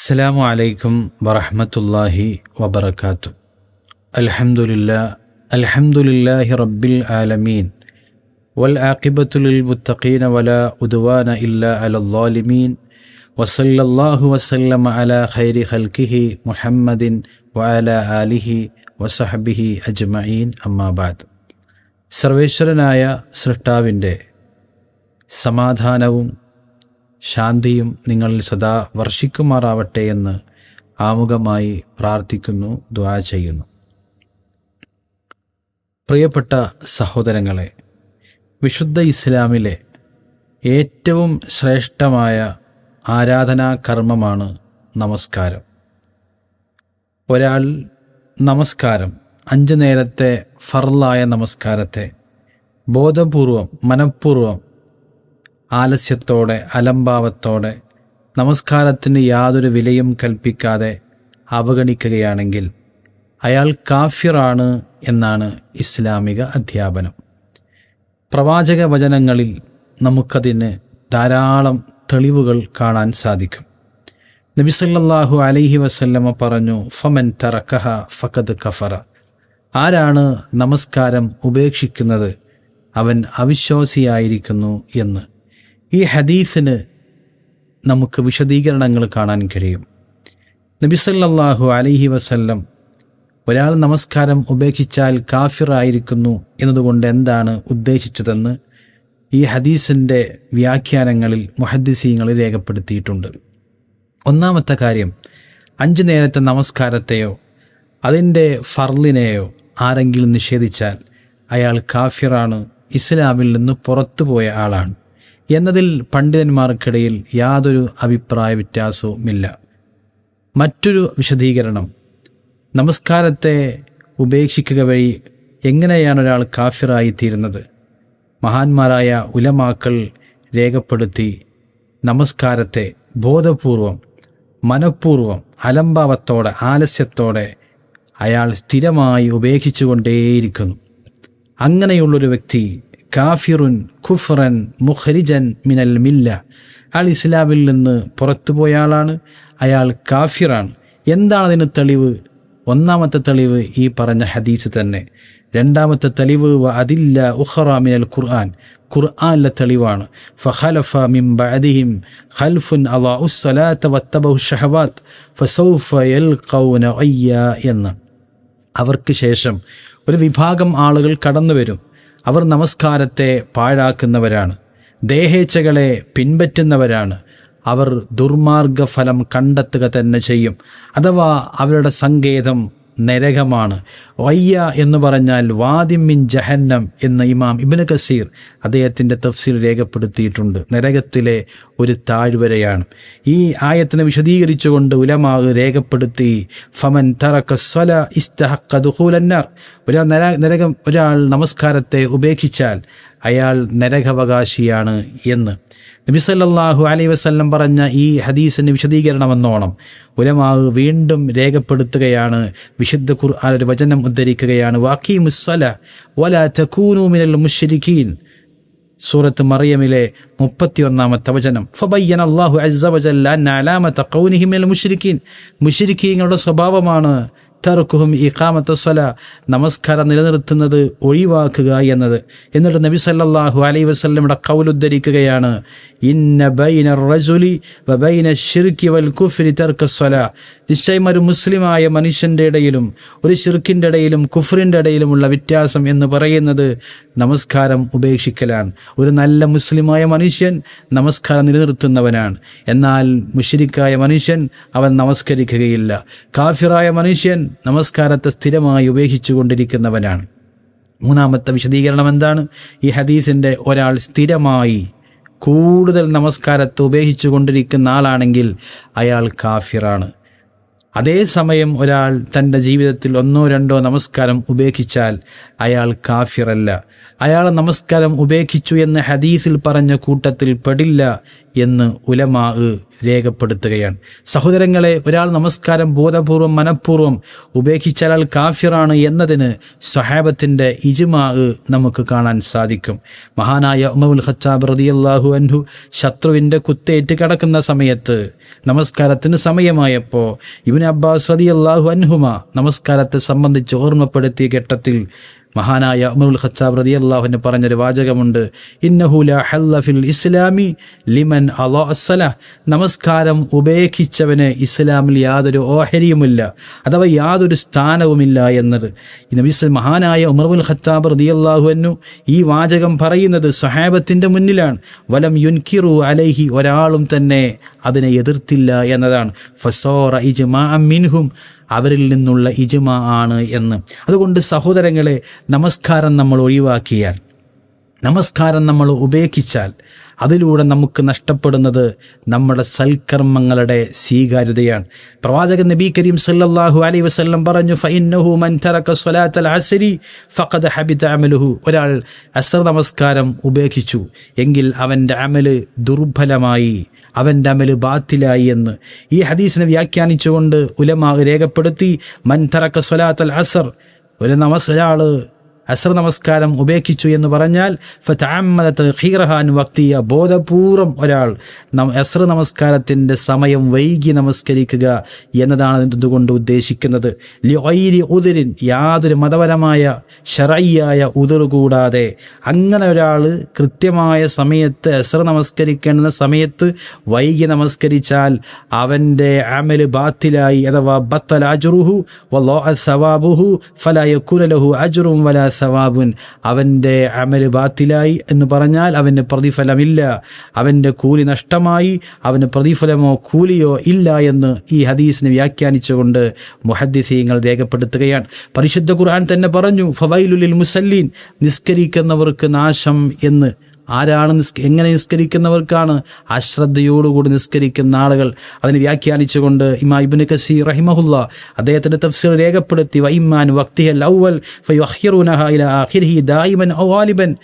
അസ്സലാമു അലൈക്കും വറഹമത്തല്ലാഹി വബർക്കാത്തു അൽഹംദുലില്ലാ അൽഹംദുലില്ലാഹി റബ്ബിൽ ആലമീൻ. വൽ ആഖിബത്തുലിൽ മുത്തഖീന വല ഉദ്വാന ഇല്ല അലല്ലാലിമീൻ വസല്ലല്ലാഹു വസല്ലമ അല ഖൈരി ഖൽഖിഹി മുഹമ്മദിൻ വഅല ആലിഹി വസഹബിഹി അജ്മഈൻ. അമ്മാബാദ് സർവേശ്വരനായ സൃഷ്ടാവിന്റെ സമാധാനവും ശാന്തിയും നിങ്ങളിൽ സദാ വർഷിക്കുമാറാവട്ടെ എന്ന് ആമുഖമായി പ്രാർത്ഥിക്കുന്നു ദ്വാ ചെയ്യുന്നു. പ്രിയപ്പെട്ട സഹോദരങ്ങളെ വിശുദ്ധ ഇസ്ലാമിലെ ഏറ്റവും ശ്രേഷ്ഠമായ ആരാധനാ കർമ്മമാണ് നമസ്കാരം. ഒരാൾ നമസ്കാരം അഞ്ചു നേരത്തെ ഫർലായ നമസ്കാരത്തെ ബോധപൂർവം മനഃപൂർവം ആലസ്യത്തോടെ അലംഭാവത്തോടെ നമസ്കാരത്തിന് യാതൊരു വിലയും കൽപ്പിക്കാതെ അവഗണിക്കുകയാണെങ്കിൽ അയാൾ കാഫിറാണ് എന്നാണ് ഇസ്ലാമിക അധ്യാപനം. പ്രവാചക വചനങ്ങളിൽ നമുക്കതിന് ധാരാളം തെളിവുകൾ കാണാൻ സാധിക്കും. നബിസല്ലാഹു അലൈഹി വസല്ലമ പറഞ്ഞു ഫമൻ തറക്കഹ ഫഖദ് കഫറ. ആരാണ് നമസ്കാരം ഉപേക്ഷിക്കുന്നത്? അവൻ അവിശ്വാസിയായിരിക്കുന്നു എന്ന്. ഈ ഹദീസിന് നമുക്ക് വിശദീകരണങ്ങൾ കാണാൻ കഴിയും. നബിസല്ലാഹു അലൈഹി വസല്ലം ഒരാൾ നമസ്കാരം ഉപേക്ഷിച്ചാൽ കാഫിറായിരിക്കുന്നു എന്നതുകൊണ്ട് എന്താണ് ഉദ്ദേശിച്ചതെന്ന് ഈ ഹദീസിന്റെ വ്യാഖ്യാനങ്ങളിൽ മുഹദ്ദിസീങ്ങളിൽ രേഖപ്പെടുത്തിയിട്ടുണ്ട്. ഒന്നാമത്തെ കാര്യം അഞ്ച് നേരത്തെ നമസ്കാരത്തെയോ അതിന്റെ ഫർലിനെയോ ആരെങ്കിലും നിഷേധിച്ചാൽ അയാൾ കാഫിറാണ് ഇസ്ലാമിൽ നിന്ന് പുറത്തുപോയ ആളാണ്. എന്നതിൽ പണ്ഡിതന്മാർക്കിടയിൽ യാതൊരു അഭിപ്രായ വ്യത്യാസവുമില്ല മറ്റൊരു വിശദീകരണം. നമസ്കാരത്തെ ഉപേക്ഷിക്കുക വഴി എങ്ങനെയാണ് ഒരാൾ കാഫിറായി തീരുന്നത് മഹാന്മാരായ ഉലമാക്കൾ രേഖപ്പെടുത്തി നമസ്കാരത്തെ ബോധപൂർവം മനഃപൂർവം അലംഭാവത്തോടെ ആലസ്യത്തോടെ അയാൾ സ്ഥിരമായി ഉപേക്ഷിച്ചുകൊണ്ടേയിരിക്കുന്നു. അങ്ങനെയുള്ളൊരു വ്യക്തി കാഫിറുൻ ഖുഫ്റൻ മുഖരിജൻ മിനൽ മില്ല. അയാൾ ഇസ്ലാമിൽ നിന്ന് പുറത്തുപോയ ആളാണ്. അയാൾ കാഫിറാണ്. എന്താണ് അതിന് തെളിവ്? ഒന്നാമത്തെ തെളിവ് ഈ പറഞ്ഞ ഹദീസ് തന്നെ. രണ്ടാമത്തെ തെളിവ് അതില്ല ഉഖറ മിനൽ ഖുർആൻ. ഖുർആനിലെ തെളിവാണ്. ഫഹലഫ മിം ബഅദിഹിം ഖൽഫുൻ അളാഉ സ്വലാത്ത വത്തബഹു ഷഹവാത്ത് ഫസൗഫ യൽഖൗന എന്ന്. അവർക്ക് ശേഷം ഒരു വിഭാഗം ആളുകൾ കടന്നു വരും അവർ നമസ്കാരത്തെ പാഴാക്കുന്നവരാണ്. ദേഹേച്ഛകളെ പിൻപറ്റുന്നവരാണ്. അവർ ദുർമാർഗ ഫലം കണ്ടെത്തുക തന്നെ ചെയ്യും. അഥവാ അവരുടെ സങ്കേതം നരകമാണ്. വയ്യ എന്ന് പറഞ്ഞാൽ വാദിമിൻ ജഹന്നം എന്ന ഇമാം ഇബിന് കസീർ അദ്ദേഹത്തിന്റെ തഫ്സീൽ രേഖപ്പെടുത്തിയിട്ടുണ്ട്. നരകത്തിലെ ഒരു താഴ്വരയാണ്. ഈ ആയത്തിനെ വിശദീകരിച്ചുകൊണ്ട് ഉലമാവ് രേഖപ്പെടുത്തി ഫമൻ തറക്ക സ്വല ഇസ്തഹക്കദുഹൂലന്നാർ ഒരാൾ നര നരകം ഒരാൾ നമസ്കാരത്തെ ഉപേക്ഷിച്ചാൽ അയാൾ നരകവകാശിയാണ് എന്ന്. നബിസല്ലാഹു അലൈ വസ്ല്ലം പറഞ്ഞ ഈ ഹദീസിന് വിശദീകരണമെന്നോണം. ഉലമാവ് വീണ്ടും രേഖപ്പെടുത്തുകയാണ് വിശുദ്ധ ഖുർആൻ ഒരു വചനം ഉദ്ധരിക്കുകയാണ്. വാക്കി മുസ്വല വല തക്കൂനു മിനൽ മുഷരിഖീൻ സൂറത്ത് മറിയമിലെ മുപ്പത്തിയൊന്നാമത്തെ വചനം. ഫബയ്യൻ അള്ളാഹു അസവജല്ല അലാമത്ത കൗനിഹിമിൽ മുഷരിക്കീൻ മുഷരിക്കീങ്ങളുടെ സ്വഭാവമാണ് തർക്കുഹും ഇഖാമത്തസ്വല നമസ്കാരം നിലനിർത്തുന്നത് ഒഴിവാക്കുക എന്നത്. എന്നിട്ട് നബി സല്ലാഹു അലൈ വസ്ലമുടെ കൗലുദ്ധരിക്കുകയാണ്. ഇന്ന വൽ കുഫ്രി നിശ്ചയം ഒരു മുസ്ലിമായ മനുഷ്യന്റെ ഇടയിലും ഒരു ഷിർക്കിന്റെ ഇടയിലും കുഫറിന്റെ ഇടയിലുമുള്ള വ്യത്യാസം എന്ന് പറയുന്നത് നമസ്കാരം ഉപേക്ഷിക്കലാണ്. ഒരു നല്ല മുസ്ലിമായ മനുഷ്യൻ നമസ്കാരം നിലനിർത്തുന്നവനാണ്. എന്നാൽ മുഷിരിക്കായ മനുഷ്യൻ അവൻ നമസ്കരിക്കുകയില്ല. കാഫിറായ മനുഷ്യൻ നമസ്കാരത്തെ സ്ഥിരമായി ഉപേക്ഷിച്ചു കൊണ്ടിരിക്കുന്നവനാണ് മൂന്നാമത്തെ വിശദീകരണം എന്താണ്? ഈ ഹദീസിന്റെ ഒരാൾ സ്ഥിരമായി കൂടുതൽ നമസ്കാരത്തെ ഉപേക്ഷിച്ചു കൊണ്ടിരിക്കുന്ന ആളാണെങ്കിൽ അയാൾ കാഫിറാണ്. അതേസമയം ഒരാൾ തന്റെ ജീവിതത്തിൽ ഒന്നോ രണ്ടോ നമസ്കാരം ഉപേക്ഷിച്ചാൽ അയാൾ കാഫിറല്ല. അയാളെ നമസ്കാരം ഉപേക്ഷിച്ചു എന്ന് ഹദീസിൽ പറഞ്ഞ കൂട്ടത്തിൽ പെടില്ല എന്ന് ഉലമാ രേഖപ്പെടുത്തുകയാണ്. സഹോദരങ്ങളെ ഒരാൾ നമസ്കാരം ബോധപൂർവം മനഃപൂർവം ഉപേക്ഷിച്ചാൽ കാഫിറാണ് എന്നതിന് സ്വഹാബത്തിന്റെ ഇജ്മാ നമുക്ക് കാണാൻ സാധിക്കും. മഹാനായ ഉമവുൽ ഖത്താബ് റതിയല്ലാഹു അൻഹു ശത്രുവിന്റെ കുത്തേറ്റ് കിടക്കുന്ന സമയത്ത് നമസ്കാരത്തിന് സമയമായപ്പോൾ ഇബിൻ അബ്ബാസ് റതിയല്ലാഹു അൻഹുമ നമസ്കാരത്തെ സംബന്ധിച്ച് ഓർമ്മപ്പെടുത്തിയ ഘട്ടത്തിൽ മഹാനായ അമുൽ ഖത്താബ് റതി അള്ളാഹുവിന് പറഞ്ഞൊരു വാചകമുണ്ട്. ഇന്നഹുല ഹല്ല ഫിൽ ഇസ്ലാമി ലിമൻ അലോ നമസ്കാരം ഉപേക്ഷിച്ചവന് ഇസ്ലാമിൽ യാതൊരു ഓഹരിയുമില്ല അഥവാ യാതൊരു സ്ഥാനവുമില്ല എന്നത്. നബിസ് മഹാനായ ഉമർബുൽ ഖത്താബ് റതി അള്ളാഹുവിനു ഈ വാചകം പറയുന്നത് സഹാബത്തിന്റെ മുന്നിലാണ്. വലം യുൻകിറു അലൈഹി ഒരാളും തന്നെ അതിനെ എതിർത്തില്ല എന്നതാണ്. ഫസോറ ഇജ്മാ മിൻഹും അവരിൽ നിന്നുള്ള ഇജുമ ആണ് എന്ന്. അതുകൊണ്ട് സഹോദരങ്ങളെ നമസ്കാരം നമ്മൾ ഒഴിവാക്കിയാൽ നമസ്കാരം നമ്മൾ ഉപേക്ഷിച്ചാൽ അതിലൂടെ നമുക്ക് നഷ്ടപ്പെടുന്നത് നമ്മുടെ സൽക്കർമ്മങ്ങളുടെ സ്വീകാര്യതയാണ്. പ്രവാചകൻ നബി കരീം സല്ലാഹു അലൈ വസ്ലം പറഞ്ഞു ഒരാൾ അസർ നമസ്കാരം ഉപേക്ഷിച്ചു എങ്കിൽ അവന്റെ അമൽ ദുർബലമായി അവന്റെ അമൽ ബാത്തിലായി എന്ന്. ഈ ഹദീസിനെ വ്യാഖ്യാനിച്ചുകൊണ്ട് ഉലമാ രേഖപ്പെടുത്തി മൻ തറക സ്വലാത്തൽ അസർ. ഒരു നമസ് അസർ നമസ്കാരം ഉപേക്ഷിച്ചു എന്ന് പറഞ്ഞാൽ ഫത്താമദത്ത് വക്തിയ ബോധപൂർവം ഒരാൾ അസർ നമസ്കാരത്തിന്റെ സമയം വൈകി നമസ്കരിക്കുക എന്നതാണ് ഇതുകൊണ്ട് ഉദ്ദേശിക്കുന്നത്. ലി ഉതിരിൻ യാതൊരു മതപരമായ ഷറയ്യായ ഉതിർ കൂടാതെ അങ്ങനെ ഒരാൾ കൃത്യമായ സമയത്ത് അസർ നമസ്കരിക്കേണ്ടുന്ന സമയത്ത് വൈകി നമസ്കരിച്ചാൽ അവന്റെ അമൽ ബാത്തിലായി അഥവാ ബത്തൽ അജുറുഹു വല്ലോ സവാബുഹു ഫല യക്കുലഹു അജുറും വല സവാബുൻ അവന്റെ അമൽ ബാത്തിലായി എന്ന് പറഞ്ഞാൽ അവന് പ്രതിഫലമില്ല. അവന്റെ കൂലി നഷ്ടമായി അവന് പ്രതിഫലമോ കൂലിയോ ഇല്ല എന്ന് ഈ ഹദീസിനെ വ്യാഖ്യാനിച്ചുകൊണ്ട് മുഹദ്ദിസീങ്ങൾ രേഖപ്പെടുത്തുകയാണ്. പരിശുദ്ധ ഖുർആൻ തന്നെ പറഞ്ഞു ഫവൈലുലിൽ മുസല്ലീൻ നിസ്കരിക്കുന്നവർക്ക് നാശം എന്ന്. ആരാണ് നിസ് എങ്ങനെ നിസ്കരിക്കുന്നവർക്കാണ് അശ്രദ്ധയോടുകൂടി നിസ്കരിക്കുന്ന ആളുകൾ? അതിന് വ്യാഖ്യാനിച്ചുകൊണ്ട് ഇമാ ഇബിന് കസീർ റഹിമഹുല്ല അദ്ദേഹത്തിന്റെ തഫ്സീർ രേഖപ്പെടുത്തി വൈമാൻ വക്തിഹൽ ഔവൽ ദായിമൻ ഔവാലിബൻ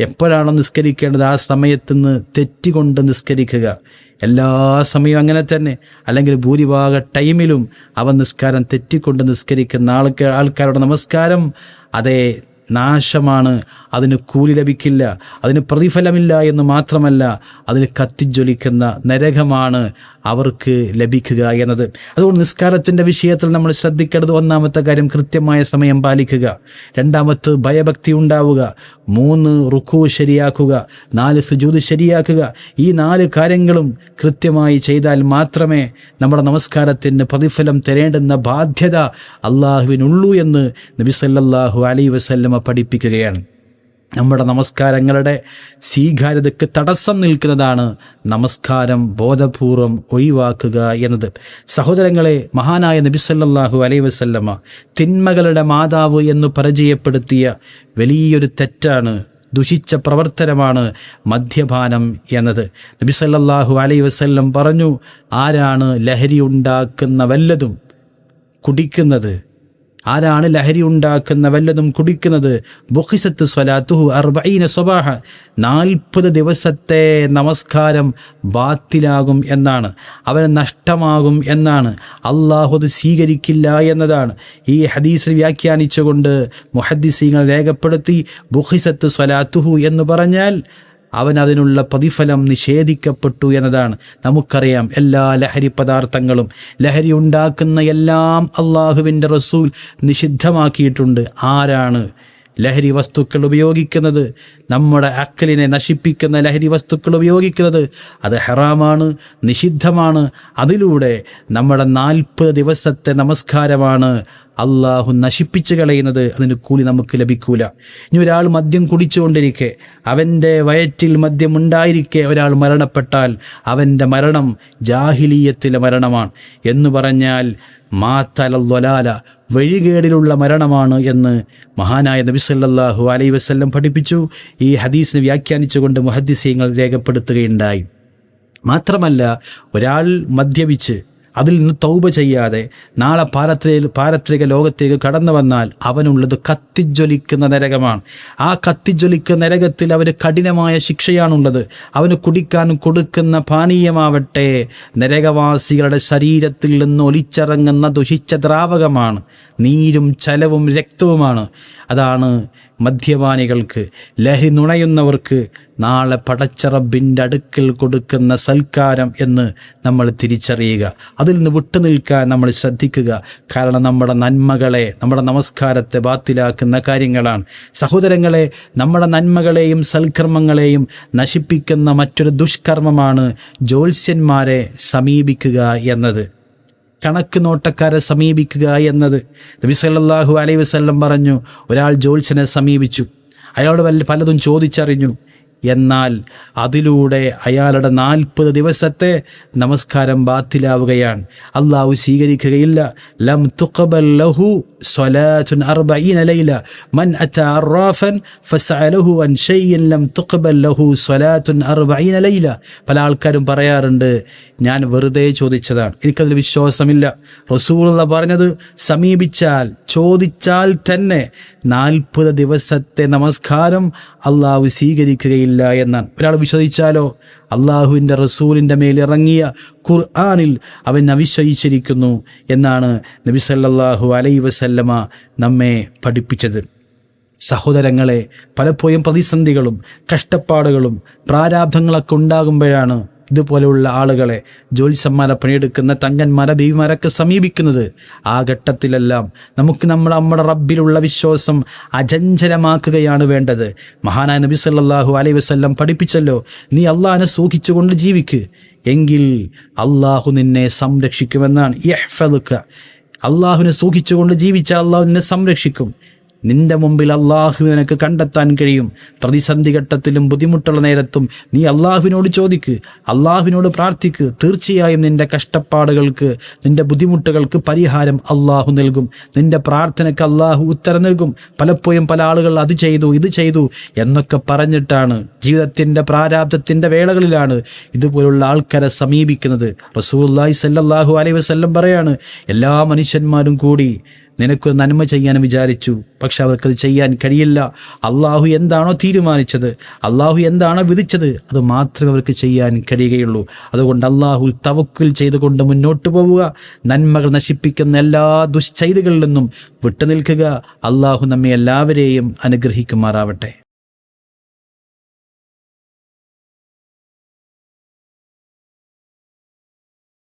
എപ്പോഴാണോ നിസ്കരിക്കേണ്ടത് ആ സമയത്ത് നിന്ന് തെറ്റിക്കൊണ്ട് നിസ്കരിക്കുക. എല്ലാ സമയവും അങ്ങനെ തന്നെ. അല്ലെങ്കിൽ ഭൂരിഭാഗ ടൈമിലും അവൻ നിസ്കാരം തെറ്റിക്കൊണ്ട് നിസ്കരിക്കുന്ന ആൾക്ക് ആൾക്കാരുടെ നമസ്കാരം അതേ നാശമാണ്. അതിന് കൂലി ലഭിക്കില്ല. അതിന് പ്രതിഫലമില്ല എന്ന് മാത്രമല്ല അതിന് കത്തിജ്വലിക്കുന്ന നരകമാണ്. അവർക്ക് ലഭിക്കുക എന്നത്. അതുകൊണ്ട് നിസ്കാരത്തിന്റെ വിഷയത്തിൽ നമ്മൾ ശ്രദ്ധിക്കേണ്ടത് ഒന്നാമത്തെ കാര്യം കൃത്യമായ സമയം പാലിക്കുക. രണ്ടാമത്ത് ഭയഭക്തി ഉണ്ടാവുക. മൂന്ന് റുക്കു ശരിയാക്കുക. നാല് സുജൂത് ശരിയാക്കുക. ഈ നാല് കാര്യങ്ങളും കൃത്യമായി ചെയ്താൽ മാത്രമേ നമ്മുടെ നമസ്കാരത്തിന് പ്രതിഫലം തരേണ്ടുന്ന ബാധ്യത അള്ളാഹുവിനുള്ളൂ എന്ന് നബിസല്ലാഹു അലൈ വസല്ലമ പഠിപ്പിക്കുകയാണ്. നമ്മുടെ നമസ്കാരങ്ങളുടെ സ്വീകാര്യതയ്ക്ക് തടസ്സം നിൽക്കുന്നതാണ് നമസ്കാരം ബോധപൂർവം ഒഴിവാക്കുക എന്നത്. സഹോദരങ്ങളെ മഹാനായ നബിസല്ലാഹു അലൈ വസല്ലമ്മ തിന്മകളുടെ മാതാവ് എന്ന് പരിചയപ്പെടുത്തിയ വലിയൊരു തെറ്റാണ് ദുഷിച്ച പ്രവർത്തനമാണ് മദ്യപാനം എന്നത്. നബിസല്ലാഹു അലൈ വസല്ലം പറഞ്ഞു ആരാണ് ലഹരി ഉണ്ടാക്കുന്ന വല്ലതും കുടിക്കുന്നത്? ആരാണ് ലഹരി ഉണ്ടാക്കുന്ന വല്ലതും കുടിക്കുന്നത്? സ്വലാത്തുഹു നാൽപ്പത് ദിവസത്തെ നമസ്കാരം ബാത്തിലാകും എന്നാണ്. അവന് നഷ്ടമാകും എന്നാണ്. അള്ളാഹു അത് സ്വീകരിക്കില്ല എന്നതാണ്. ഈ ഹദീസിൽ വ്യാഖ്യാനിച്ചുകൊണ്ട് മുഹദ്ദിസീങ്ങൾ രേഖപ്പെടുത്തി ബുഹിസത്ത് സ്വലാത്തുഹു എന്ന് പറഞ്ഞാൽ അവൻ അതിനുള്ള പ്രതിഫലം നിഷേധിക്കപ്പെട്ടു എന്നതാണ്. നമുക്കറിയാം എല്ലാ ലഹരി പദാർത്ഥങ്ങളും ലഹരി ഉണ്ടാക്കുന്ന എല്ലാം അള്ളാഹുവിന്റെ റസൂൽ നിഷിദ്ധമാക്കിയിട്ടുണ്ട്. ആരാണ് ലഹരി വസ്തുക്കൾ ഉപയോഗിക്കുന്നത്? നമ്മുടെ അക്കലിനെ നശിപ്പിക്കുന്ന ലഹരി വസ്തുക്കൾ ഉപയോഗിക്കുന്നത് അത് ഹറാമാണ് നിഷിദ്ധമാണ്. അതിലൂടെ നമ്മുടെ നാൽപ്പത് ദിവസത്തെ നമസ്കാരമാണ് അള്ളാഹു നശിപ്പിച്ചു കളയുന്നത് അതിന് കൂലി നമുക്ക് ലഭിക്കൂല. ഇനി ഒരാൾ മദ്യം കുടിച്ചുകൊണ്ടിരിക്കെ അവന്റെ വയറ്റിൽ മദ്യം ഉണ്ടായിരിക്കെ ഒരാൾ മരണപ്പെട്ടാൽ അവന്റെ മരണം ജാഹിലീയത്തിലെ മരണമാണ്. എന്ന് പറഞ്ഞാൽ മാത്തലൊലാല വഴികേടിലുള്ള മരണമാണ് എന്ന് മഹാനായ നബി നബിസല്ലാഹു അലൈ വസ്ല്ലം പഠിപ്പിച്ചു. ഈ ഹദീസിനെ വ്യാഖ്യാനിച്ചുകൊണ്ട് മുഹദ്ദിസ്യങ്ങൾ രേഖപ്പെടുത്തുകയുണ്ടായി. മാത്രമല്ല ഒരാൾ മദ്യപിച്ച് അതിൽ നിന്ന് തൗബ ചെയ്യാതെ നാളെ പാരത്രിക പാരത്രിക ലോകത്തേക്ക് കടന്നു വന്നാൽ അവനുള്ളത് കത്തിജ്വലിക്കുന്ന നരകമാണ്. ആ കത്തിജ്വലിക്കുന്ന നരകത്തിൽ അവന് കഠിനമായ ശിക്ഷയാണുള്ളത്. അവന് കുടിക്കാൻ കൊടുക്കുന്ന പാനീയമാവട്ടെ നരകവാസികളുടെ ശരീരത്തിൽ നിന്ന് ഒലിച്ചിറങ്ങുന്ന ദുഷിച്ച ദ്രാവകമാണ്. നീരും ചലവും രക്തവുമാണ്. അതാണ് മദ്യപാനികൾക്ക് ലഹരി നുണയുന്നവർക്ക് നാളെ പടച്ചറബിന്റെ അടുക്കൽ കൊടുക്കുന്ന സൽക്കാരം എന്ന് നമ്മൾ തിരിച്ചറിയുക. അതിൽ നിന്ന് വിട്ടുനിൽക്കാൻ നമ്മൾ ശ്രദ്ധിക്കുക. കാരണം നമ്മുടെ നന്മകളെ നമ്മുടെ നമസ്കാരത്തെ ബാത്തിലാക്കുന്ന കാര്യങ്ങളാണ്. സഹോദരങ്ങളെ നമ്മുടെ നന്മകളെയും സൽക്കർമ്മങ്ങളെയും നശിപ്പിക്കുന്ന മറ്റൊരു ദുഷ്കർമ്മമാണ് ജ്യോത്സ്യന്മാരെ സമീപിക്കുക എന്നത്. കണക്ക് നോട്ടക്കാരെ സമീപിക്കുക എന്നത്. നബി അലൈഹി വസല്ലം പറഞ്ഞു ഒരാൾ ജ്യോത്സ്യനെ സമീപിച്ചു. അയാളോട് വല്ല പലതും ചോദിച്ചറിഞ്ഞു. എന്നാൽ അതിലൂടെ അയാളുടെ നാൽപ്പത് ദിവസത്തെ നമസ്കാരം ബാത്തിലാവുകയാണ്. അള്ളാഹു സ്വീകരിക്കുകയില്ല. ലം തുഖബൽ ലഹു സ്വലാത്തുൻ അർബഈന ലൈല. മൻ അറാഫൻ ഫസഅലഹു അൻ ഷൈഇൻ ലം തുഖബൽ ലഹു സ്വലാത്തുൻ അർബഈന ലൈല. പല ആൾക്കാരും പറയാറുണ്ട് ഞാൻ വെറുതെ ചോദിച്ചതാണ്. എനിക്കതിൽ വിശ്വാസമില്ല. റസൂൾ പറഞ്ഞത് സമീപിച്ചാൽ ചോദിച്ചാൽ തന്നെ നാൽപ്പത് ദിവസത്തെ നമസ്കാരം അള്ളാഹു സ്വീകരിക്കുകയില്ല എന്നാണ് ഒരാൾ വിശ്വസിച്ചാലോ? അള്ളാഹുവിന്റെ റസൂലിന്റെ മേൽ ഇറങ്ങിയ ഖുർആാനിൽ അവൻ അവിശ്വസിച്ചിരിക്കുന്നു എന്നാണ് നബി സല്ലല്ലാഹു അലൈ വസല്ലമ നമ്മെ പഠിപ്പിച്ചത്. സഹോദരങ്ങളെ പലപ്പോഴും പ്രതിസന്ധികളും കഷ്ടപ്പാടുകളും പ്രാരാബ്ധങ്ങളൊക്കെ ഉണ്ടാകുമ്പോഴാണ് ഇതുപോലെയുള്ള ആളുകളെ ജോലിസന്മാരെ പണിയെടുക്കുന്ന തങ്കന്മാരെ ബീവിമാരൊക്കെ സമീപിക്കുന്നത്. ആ ഘട്ടത്തിലെല്ലാം നമുക്ക് നമ്മൾ നമ്മുടെ റബ്ബിലുള്ള വിശ്വാസം അജഞ്ചലമാക്കുകയാണ് വേണ്ടത്. മഹാനായ നബി സല്ലാഹു അലൈ വസല്ലം പഠിപ്പിച്ചല്ലോ നീ അള്ളാഹിനെ സൂഹിച്ചുകൊണ്ട് ജീവിക്ക്. എങ്കിൽ അള്ളാഹു നിന്നെ സംരക്ഷിക്കുമെന്നാണ്. അള്ളാഹുവിനെ സൂഹിച്ചുകൊണ്ട് ജീവിച്ചാൽ അള്ളാഹു നിന്നെ സംരക്ഷിക്കും. നിന്റെ മുമ്പിൽ അള്ളാഹു നിനക്ക് കണ്ടെത്താൻ കഴിയും. പ്രതിസന്ധി ഘട്ടത്തിലും ബുദ്ധിമുട്ടുള്ള നേരത്തും നീ അള്ളാഹുവിനോട് ചോദിക്ക്. അള്ളാഹുവിനോട് പ്രാർത്ഥിക്ക്. തീർച്ചയായും നിന്റെ കഷ്ടപ്പാടുകൾക്ക് നിന്റെ ബുദ്ധിമുട്ടുകൾക്ക് പരിഹാരം അള്ളാഹു നൽകും. നിന്റെ പ്രാർത്ഥനയ്ക്ക് അള്ളാഹു ഉത്തരം നൽകും. പലപ്പോഴും പല ആളുകൾ അത് ചെയ്തു ഇത് ചെയ്തു എന്നൊക്കെ പറഞ്ഞിട്ടാണ് ജീവിതത്തിന്റെ പ്രാരാബ്ദത്തിന്റെ വേളകളിലാണ് ഇതുപോലുള്ള ആൾക്കാരെ സമീപിക്കുന്നത്. റസൂല്ലായി സല്ലാഹു അലൈഹി വസല്ലം പറയാണ് എല്ലാ മനുഷ്യന്മാരും കൂടി നിനക്കൊരു നന്മ ചെയ്യാൻ വിചാരിച്ചു. പക്ഷെ അവർക്കത് ചെയ്യാൻ കഴിയില്ല. അള്ളാഹു എന്താണോ തീരുമാനിച്ചത് അള്ളാഹു എന്താണോ വിധിച്ചത് അത് മാത്രമേ അവർക്ക് ചെയ്യാൻ കഴിയുകയുള്ളൂ. അതുകൊണ്ട് അള്ളാഹു തവക്കിൽ ചെയ്തുകൊണ്ട് മുന്നോട്ട് പോവുക. നന്മകൾ നശിപ്പിക്കുന്ന എല്ലാ ദുശ്ചൈതികളിൽ നിന്നും വിട്ടുനിൽക്കുക. അള്ളാഹു നമ്മെ എല്ലാവരെയും അനുഗ്രഹിക്കുമാറാവട്ടെ.